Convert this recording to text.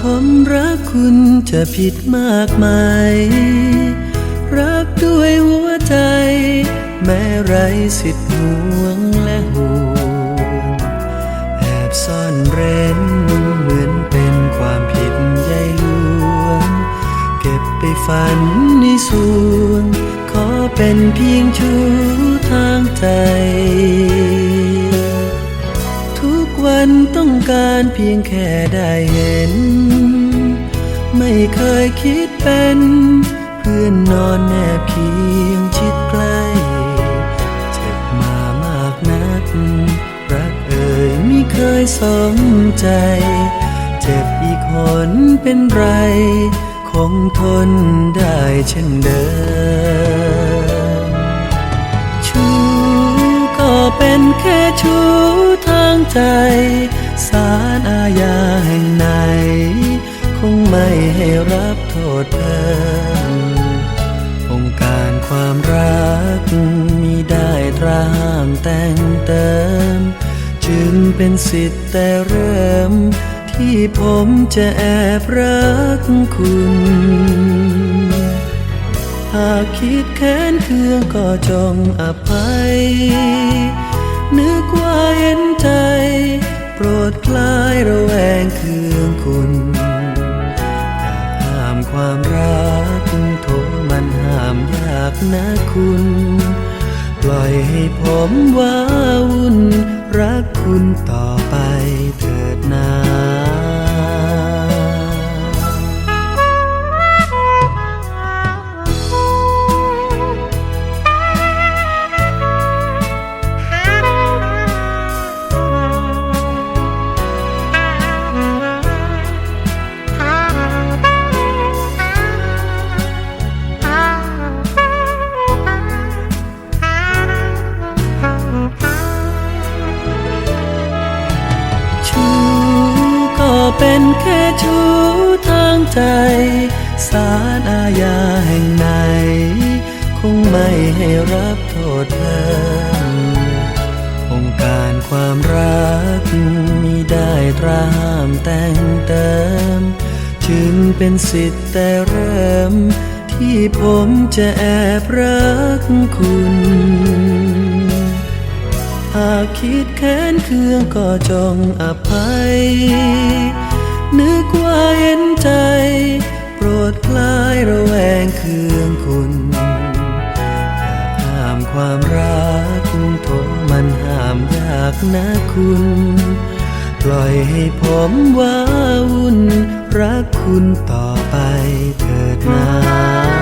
ผมรักคุณจะผิดมากไหมรักด้วยหัวใจ แม้ไรสิทธิ์ห่วงและห่วงแอบซ่อนเร้นเหมือนเป็นความผิดใยลวง เก็บไปฝันในสวง ขอเป็นเพียงชูทางใจ การเพียงแค่ได้เห็น ไม่เคยคิดเป็น เพื่อนนอนแนบเคียงชิดใกล้เจ็บมามากนัก รักเอ่ยไม่เคยสมใจ เจ็บอีกหนเป็นไร คงทนได้เช่นเดิมชูก็เป็นแค่ชูทางใจ สารอาญาแห่งไหน คงไม่ให้รับโทษเพิ่มองค์การความรักมีได้ตราห้ามแต่งเติม จึงเป็นสิทธิ์แต่เริ่ม ที่ผมจะแอบรักคุณ หากคิดแค้นเคืองก็จงอภัย ความรักโทมันห้ามยากนะคุณ ปล่อยให้ผมว้าวุ่น รักคุณต่อไปเถิดนะ เป็นแค่ชูทางใจสารอาญาแห่งไหน คงไม่ให้รับโทษเพิ่มองค์การความรักมีได้ตราห้ามแต่งเติมจึงเป็นสิทธิ์แต่เริ่ม ที่ผมจะแอบรักคุณหากคิดแค้นเคืองก็จงอภัย นึกว่าเห็นใจ โปรดคลายระแวงเคืองคุณห้ามความรักโทมันห้ามยากนะคุณ ปล่อยให้ผมว้าวุ่น รักคุณต่อไปเถิดนา